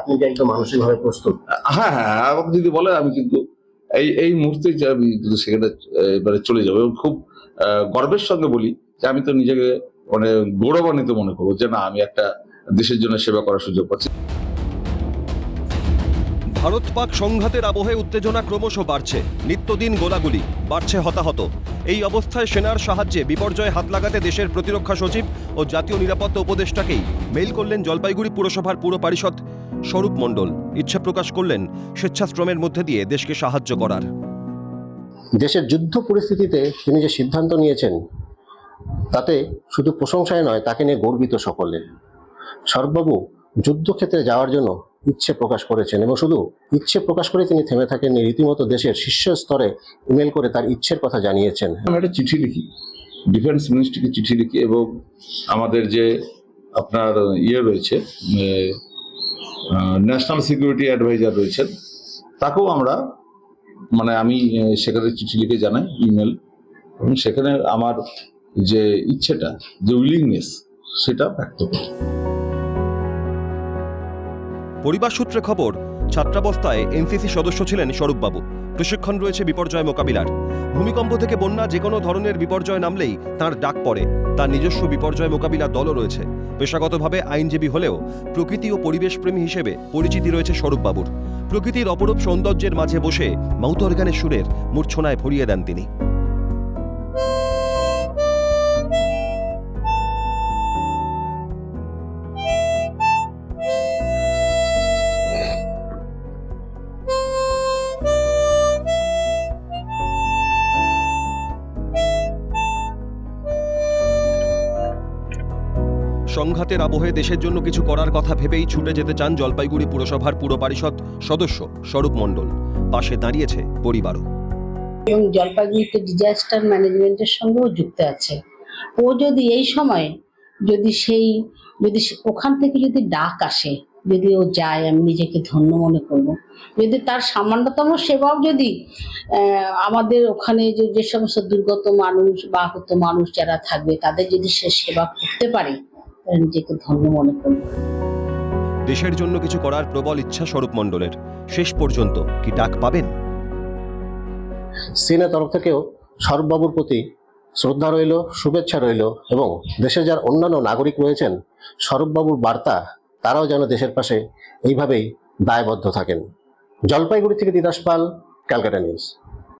আপনি যে একদম মানসিকভাবে প্রস্তুত? হ্যাঁ হ্যাঁ হ্যাঁ, আমাকে যদি বলে আমি কিন্তু এই এই মুহূর্তে যে আমি কিন্তু সেখানে এবারে চলে যাব এবং খুব গর্বের সঙ্গে বলি যে আমি তো নিজেকে মানে গৌরবান্বিত মনে করব যে না আমি একটা দেশের জন্য সেবা করার সুযোগ পাচ্ছি। ভারত পাক সংঘাতের আবহে উত্তেজনা ক্রমশ বাড়ছে। নিত্যদিন গোলাগুলি বাড়ছে হতাহত। এই অবস্থায় সেনার সাহায্যে বিপর্যয়ে হাত লাগাতে দেশের প্রতিরক্ষা সচিব ও জাতীয় নিরাপত্তা উপদেষ্টাকেই মেইল করলেন জলপাইগুড়ি পুরসভার পুর পারিষদ স্বরূপ মণ্ডল ইচ্ছা প্রকাশ করলেন স্বেচ্ছাশ্রমের মধ্যে দিয়ে দেশকে সাহায্য করার। দেশের যুদ্ধ পরিস্থিতিতে তিনি যে সিদ্ধান্ত নিয়েছেন তাতে শুধু প্রশংসায় নয় তাকে নিয়ে গর্বিত সকলে। সর্ববাবু যুদ্ধক্ষেত্রে যাওয়ার জন্য ইচ্ছে প্রকাশ করেছেন এবং শুধু ইচ্ছে প্রকাশ করে তিনি থেমে থাকেননি রীতিমতো দেশের শীর্ষ স্তরে ইমেল করে তার ইচ্ছের কথা জানিয়েছেন। আমি একটা চিঠি লিখি ডিফেন্স মিনিস্ট্রিকে চিঠি লিখি এবং আমাদের যে আপনার ইয়ে রয়েছে ন্যাশনাল সিকিউরিটি অ্যাডভাইজার রয়েছেন। তাকেও আমরা মানে আমি সেখানে চিঠি লিখে জানাই ইমেল এবং সেখানে আমার যে ইচ্ছেটা, যে উইলিংনেস সেটা ব্যক্ত করি। পরিবার সূত্রে খবর, ছাত্রাবস্থায় এনসিসি সদস্য ছিলেন স্বরূপবাবু। প্রশিক্ষণ রয়েছে বিপর্যয় মোকাবিলার। ভূমিকম্প থেকে বন্যা যে কোনো ধরনের বিপর্যয় নামলেই তার ডাক পড়ে। তার নিজস্ব বিপর্যয় মোকাবিলা দলও রয়েছে। পেশাগতভাবে আইনজীবী হলেও প্রকৃতি ও পরিবেশপ্রেমী হিসেবে পরিচিতি রয়েছে স্বরূপবাবুর। প্রকৃতির অপরূপ সৌন্দর্যের মাঝে বসে মাউথ সুরের মূর্ছনায় ভরিয়ে দেন তিনি। সংঘাতের আবহে দেশের জন্য কিছু করার কথা ভেবেই ছুটে যেতে চান জলপাইগুড়ি পুরসভার পুর পারিষদ সদস্য স্বরূপ মণ্ডল। পাশে দাঁড়িয়েছে পরিবারও। এবং জলপাইগুড়িতে ডিজাস্টার ম্যানেজমেন্টের সঙ্গেও যুক্ত আছে। ও যদি এই সময় যদি সেই, যদি ওখান থেকে যদি ডাক আসে, যদি ও যায়, আমি নিজেকে ধন্য মনে করব। যদি তার সামান্যতম সেবাও যদি আমাদের ওখানে যে যে সমস্ত দুর্গত মানুষ বা আহত মানুষ যারা থাকবে, তাদের যদি সে সেবা করতে পারে নিজেকে ধন্য মনে করব। দেশের জন্য কিছু করার প্রবল ইচ্ছা স্বরূপ মণ্ডলের। শেষ পর্যন্ত কি ডাক পাবেন? সিনের তরফ থেকেও সর্ববাবুর প্রতি শ্রদ্ধা রইল শুভেচ্ছা রইল এবং দেশে যার অন্যান্য নাগরিক রয়েছেন স্বরূপবাবুর বার্তা তারাও যেন দেশের পাশে এইভাবেই দায়বদ্ধ থাকেন। জলপাইগুড়ি থেকে তিতাস পাল ক্যালকাটা নিউজ।